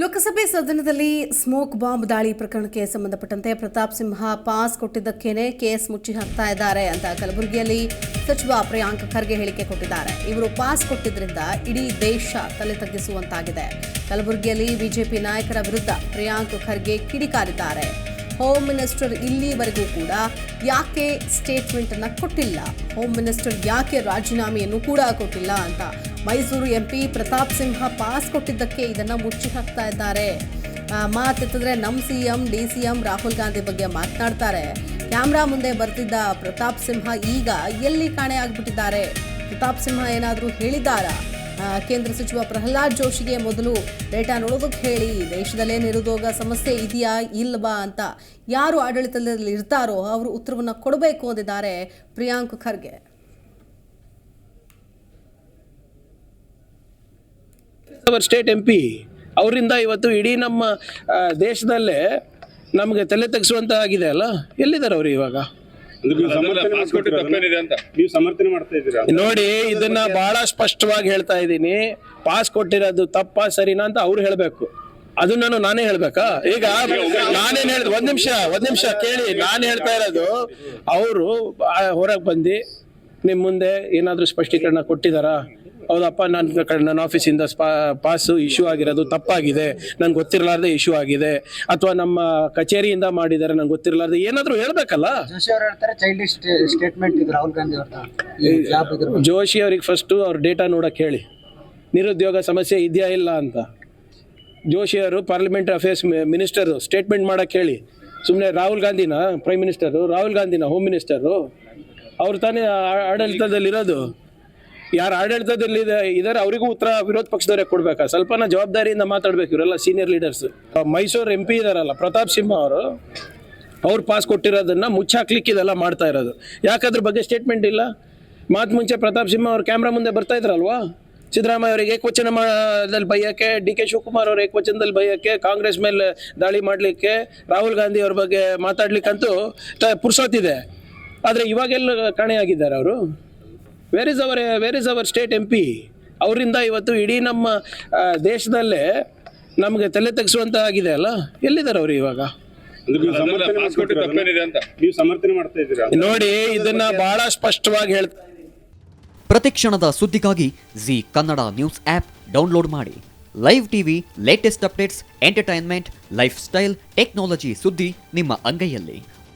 ಲೋಕಸಭೆ ಸದನದಲ್ಲಿ smoke bomb ದಾಳಿ ಪ್ರಕರಣಕ್ಕೆ ಸಂಬಂಧಪಟ್ಟಂತೆ ಪ್ರತಾಪ್ ಸಿಂಹ ಪಾಸ್ ಕೊಟ್ಟಿದ್ದಕ್ಕೇನೆ ಕೇಸ್ ಮುಚ್ಚಿ ಹಾಕ್ತಾ ಇದ್ದಾರೆ ಅಂತ ಕಲಬುರಗಿಯಲ್ಲಿ ಸಚಿವ ಪ್ರಿಯಾಂಕ್ ಖರ್ಗೆ ಹೇಳಿಕೆ ಕೊಟ್ಟಿದ್ದಾರೆ. ಇವರು ಪಾಸ್ ಕೊಟ್ಟಿದ್ದರಿಂದ ಇಡೀ ದೇಶ ತಲೆ ತಗ್ಗಿಸುವಂತಾಗಿದೆ. ಕಲಬುರಗಿಯಲ್ಲಿ ಬಿಜೆಪಿ ನಾಯಕರ ವಿರುದ್ಧ ಪ್ರಿಯಾಂಕ್ ಖರ್ಗೆ ಕಿಡಿಕಾರಿದ್ದಾರೆ ಹೋಮ್ ಮಿನಿಸ್ಟರ್ ಇಲ್ಲಿವರೆಗೂ ಕೂಡ ಯಾಕೆ ಸ್ಟೇಟ್ಮೆಂಟ್ ಅನ್ನ ಕೊಟ್ಟಿಲ್ಲ? ಹೋಮ್ ಮಿನಿಸ್ಟರ್ ಯಾಕೆ ರಾಜೀನಾಮೆಯನ್ನು ಕೂಡ ಕೊಟ್ಟಿಲ್ಲ ಅಂತ ಮೈಸೂರು ಎಂಪಿ ಪ್ರತಾಪ್ ಸಿಂಹ ಪಾಸ್ ಕೊಟ್ಟಿದ್ದಕ್ಕೆ ಇದನ್ನು ಮುಚ್ಚಿ ಹಾಕ್ತಾ ಇದ್ದಾರೆ. ಮಾತಿದ್ರೆ ನಮ್ಮ C M, D C M Rahul Gandhi ಬಗ್ಗೆ ಮಾತನಾಡ್ತಾರೆ. ಕ್ಯಾಮ್ರಾ ಮುಂದೆ ಬರ್ತಿದ್ದ ಪ್ರತಾಪ್ ಸಿಂಹ ಈಗ ಎಲ್ಲಿ ಕಾಣೆ ಆಗ್ಬಿಟ್ಟಿದ್ದಾರೆ? ಪ್ರತಾಪ್ ಸಿಂಹ ಏನಾದರೂ ಹೇಳಿದ್ದಾರಾ? ಕೇಂದ್ರ ಸಚಿವ ಪ್ರಹ್ಲಾದ್ ಜೋಶಿಗೆ ಮೊದಲು ಡೇಟಾ ನೋಡೋದಕ್ಕೆ ಹೇಳಿ, ದೇಶದಲ್ಲೇ ನಿರುದ್ಯೋಗ ಸಮಸ್ಯೆ ಇದೆಯಾ ಇಲ್ವಾ ಅಂತ ಯಾರು ಆಡಳಿತದಲ್ಲಿ ಇರ್ತಾರೋ ಅವರು ಉತ್ತರವನ್ನು ಕೊಡಬೇಕು ಅಂದಿದ್ದಾರೆ Priyank Kharge. Our state M P ಅವರಿಂದ ಇವತ್ತು ಇಡೀ ನಮ್ಮ ದೇಶದಲ್ಲೇ ನಮಗೆ ತಲೆ ತೆಗೆಸುವಂತ ಆಗಿದೆ ಅಲ್ಲ? ಎಲ್ಲಿದ್ದಾರೆ ಅವರು ಇವಾಗ? ನೀವು ಸಮರ್ಥನೆ ಪಾಸ್ ಕೊಟ್ಟು ಅಂತ. ನೀವು ಸಮರ್ಥನೆ ಮಾಡ್ತಾ ನೋಡಿ ಇದನ್ನ ಬಹಳ ಸ್ಪಷ್ಟವಾಗಿ ಹೇಳ್ತಾ ಇದ್ದೀನಿ. ಪಾಸ್ ಕೊಟ್ಟಿರೋದು ತಪ್ಪಾ ಸರಿನಾ ಅಂತ ಅವ್ರು ಹೇಳ್ಬೇಕು. ಅದನ್ನ ನಾನು ನಾನೇ ಹೇಳ್ಬೇಕಾ? ಈಗ ನಾನೇನ್ ಹೇಳ್ದೆ ಒಂದ್ ನಿಮಿಷ ಒಂದ್ ನಿಮಿಷ ಕೇಳಿ. ನಾನು ಹೇಳ್ತಾ ಇರೋದು ಅವರು ಹೊರಗೆ ಬಂದು ನಿಮ್ ಮುಂದೆ ಏನಾದ್ರೂ ಸ್ಪಷ್ಟೀಕರಣ ಕೊಟ್ಟಿದಾರಾ? ಹೌದಪ್ಪ ನನ್ನ ಕಡೆ ನನ್ನ ಆಫೀಸಿಂದ ಪಾಸು ಇಶ್ಯೂ ಆಗಿರೋದು ತಪ್ಪಾಗಿದೆ. ನಂಗೆ ಗೊತ್ತಿರಲಾರ್ದೆ ಇಶ್ಯೂ ಆಗಿದೆ. ಅಥವಾ ನಮ್ಮ ಕಚೇರಿಯಿಂದ ಮಾಡಿದ್ದಾರೆ ನಂಗೆ ಗೊತ್ತಿರಲಾರ್ದೆ. ಏನಾದರೂ ಹೇಳ್ಬೇಕಲ್ಲ? ಜೋಶಿ ಅವರು ಹೇಳ್ತಾರೆ ಚೈಲ್ಡಿಶ್ ಸ್ಟೇಟ್ಮೆಂಟ್ ಇದು ರಾಹುಲ್ ಗಾಂಧಿ ಅವ್ರದ್ದು ಈ ಜಾಬ್ ಇದ್ರ? ಜೋಶಿ ಅವ್ರಿಗೆ ಫಸ್ಟು ಅವ್ರ ಡೇಟಾ ನೋಡಕ್ಕೆ ಹೇಳಿ. ನಿರುದ್ಯೋಗ ಸಮಸ್ಯೆ ಇದೆಯಾ ಇಲ್ಲ ಅಂತ. ಜೋಶಿ ಅವರು ಪಾರ್ಲಿಮೆಂಟ್ ಅಫೇರ್ಸ್ ಮಿನಿಸ್ಟರು ಸ್ಟೇಟ್ಮೆಂಟ್ ಮಾಡಕ್ಕೆ ಹೇಳಿ. ಸುಮ್ಮನೆ ರಾಹುಲ್ ಗಾಂಧಿನ ಪ್ರೈಮ್ ಮಿನಿಸ್ಟರು ರಾಹುಲ್ ಗಾಂಧಿನ ಹೋಮ್ ಮಿನಿಸ್ಟರು ಅವ್ರು ತಾನೇ ಆಡಳಿತದಲ್ಲಿರೋದು. ಯಾರು ಆಡಳಿತದಲ್ಲಿ ಇದಾರೆ, ಅವರಿಗೂ ಉತ್ತರ ವಿರೋಧ ಪಕ್ಷದವರೇ ಕೊಡ್ಬೇಕಾ? ಸ್ವಲ್ಪನ ಜವಾಬ್ದಾರಿಯಿಂದ ಮಾತಾಡ್ಬೇಕು ಇವರೆಲ್ಲ senior leaders Mysuru M P ಇದಾರಲ್ಲ, ಪ್ರತಾಪ್ ಸಿಂಹ ಅವರು, ಅವ್ರು ಪಾಸ್ ಕೊಟ್ಟಿರೋದನ್ನ ಮುಚ್ಚಾಕ್ಲಿಕ್ಕೆ ಇದೆಲ್ಲ ಮಾಡ್ತಾ ಇರೋದು. ಯಾಕದ್ರ ಬಗ್ಗೆ ಸ್ಟೇಟ್ಮೆಂಟ್ ಇಲ್ಲ? ಮಾತು ಮುಂಚೆ ಪ್ರತಾಪ್ ಸಿಂಹ ಅವ್ರು ಕ್ಯಾಮ್ರಾ ಮುಂದೆ ಬರ್ತಾ ಇದ್ರಲ್ವಾ? ಸಿದ್ದರಾಮಯ್ಯ ಅವರಿಗೆ ಏಕವಚನ ದಲ್ಲಿ ಬೈಯಕ್ಕೆ, ಡಿ ಕೆ ಶಿವಕುಮಾರ್ ಅವ್ರ ಏಕವಚನದಲ್ಲಿ ಬೈಯಕ್ಕೆ, ಕಾಂಗ್ರೆಸ್ ಮೇಲೆ ದಾಳಿ ಮಾಡಲಿಕ್ಕೆ, ರಾಹುಲ್ ಗಾಂಧಿ ಅವ್ರ ಬಗ್ಗೆ ಮಾತಾಡ್ಲಿಕ್ಕಂತೂ ಪುರ್ಸೋತಿದೆ ಆದರೆ ಇವಾಗೆಲ್ಲ ಕಾಣೆಯಾಗಿದ್ದಾರೆ ಅವರು. Where is our where is our state M P ಅವರಿಂದ ಇವತ್ತು ಇಡೀ ನಮ್ಮ ದೇಶದಲ್ಲೇ ನಮಗೆ ತಲೆ ತೆಗೆಸುವಂತ ಆಗಿದೆ ಅಲ್ಲ? ಎಲ್ಲಿದ್ದಾರೆ ಅವರು ಇವಾಗ? ನೀವು ಸಮರ್ಥನೆ ಮಾಡ್ತಾ ಇದ್ದೀರಾ? ನೋಡಿ ಇದನ್ನ ಬಹಳ ಸ್ಪಷ್ಟವಾಗಿ ಹೇಳ್ತ ಪ್ರತಿ ಕ್ಷಣದ ಸುದ್ದಿಗಾಗಿ Zee Kannada news app download ಮಾಡಿ. Live TV latest updates entertainment lifestyle technology ಸುದ್ದಿ ನಿಮ್ಮ ಅಂಗೈಯಲ್ಲಿ.